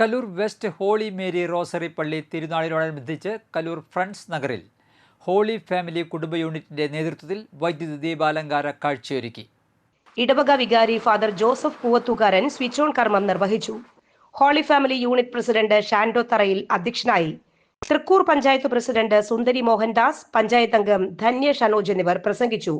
Kaloor west holy Mary rosary പള്ളി തിരുനാളിനോടനുബന്ധിച്ച് Kaloor friends നഗറിൽ ഹോളി ഫാമിലി കുടുംബ യൂണിറ്റിന്റെ നേതൃത്വത്തിൽ വൈദ്യുതി ദീപാലങ്കാര കാഴ്ചയൊരുക്കി. ഇടവക വികാരി father Joseph Poovathukaran switch on കർമ്മം നിർവഹിച്ചു. Holy family unit president Shando Tharayil അധ്യക്ഷനായി തൃക്കൂർ പഞ്ചായത്ത് പ്രസിഡന്റ് സുന്ദരി മോഹൻദാസ് പഞ്ചായത്ത് അംഗം ധന്യ ഷനോജ് എന്നിവർ പ്രസംഗിച്ചു.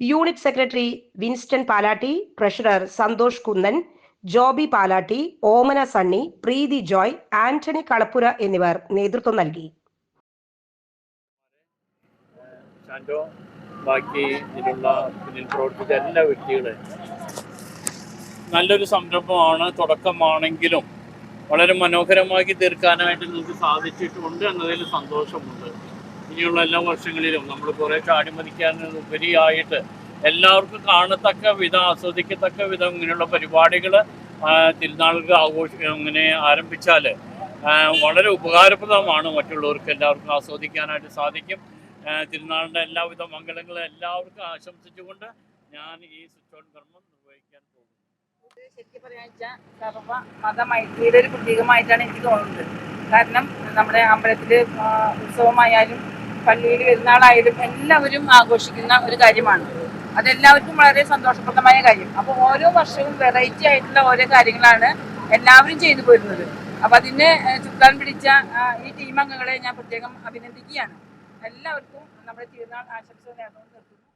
Unit secretary Winston Palatty treasurer Santhosh Kunnan Joby Palatty Omana Sunny Preethi Joy Antony Kalappura എന്നിവർ നേതൃത്വം നൽകി. ബാക്കി ഇതിലുള്ള പിന്നിൽ പ്രവർത്തിച്ച എല്ലാ വ്യക്തികളെ നല്ലൊരു സംരംഭമാണ് തുടക്കമാണെങ്കിലും വളരെ മനോഹരമാക്കി തീർക്കാനായിട്ട് നിങ്ങൾക്ക് സാധിച്ചിട്ടുണ്ട് എന്നതിൽ സന്തോഷമുണ്ട്. ഇനിയുള്ള എല്ലാ വർഷങ്ങളിലും നമ്മൾ കുറേ ചാടിമതിക്കാൻ ഉപരിയായിട്ട് എല്ലാവർക്കും കാണത്തക്ക വിധം ആസ്വദിക്കത്തക്ക വിധം ഇങ്ങനെയുള്ള പരിപാടികൾ തിരുനാളുകൾ ആഘോഷ ഇങ്ങനെ ആരംഭിച്ചാൽ വളരെ ഉപകാരപ്രദമാണ് മറ്റുള്ളവർക്ക് എല്ലാവർക്കും ആസ്വദിക്കാനായിട്ട് സാധിക്കും. തിരുനാളിന്റെ എല്ലാവിധ മംഗളങ്ങളും എല്ലാവർക്കും ആശംസിച്ചുകൊണ്ട് ഞാൻ ഈ സ്വിച്ച് ഓൺ കർമ്മം നിർവഹിക്കാൻ പോകുന്നു. ശരിക്കും പറയാച്ച സർവ മതമൈത്രിയുടെ ഒരു പ്രതീകമായിട്ടാണ് എനിക്ക് തോന്നുന്നത്. കാരണം നമ്മുടെ അമ്പലത്തിലെ ഉത്സവമായാലും പള്ളിയിൽ പെരുന്നാളായാലും എല്ലാവരും ആഘോഷിക്കുന്ന ഒരു കാര്യമാണ്. അതെല്ലാവർക്കും വളരെ സന്തോഷപ്രദമായ കാര്യം. അപ്പോൾ ഓരോ വർഷവും വെറൈറ്റി ആയിട്ടുള്ള ഓരോ കാര്യങ്ങളാണ് എല്ലാവരും ചെയ്തു പോരുന്നത്. അപ്പൊ അതിന് ചുക്കാൻ പിടിച്ച ഈ ടീം അംഗങ്ങളെ ഞാൻ പ്രത്യേകം അഭിനന്ദിക്കുകയാണ്. എല്ലാവർക്കും നമ്മുടെ തിരുനാൾ ആശംസകൾ നിർത്തുന്നു.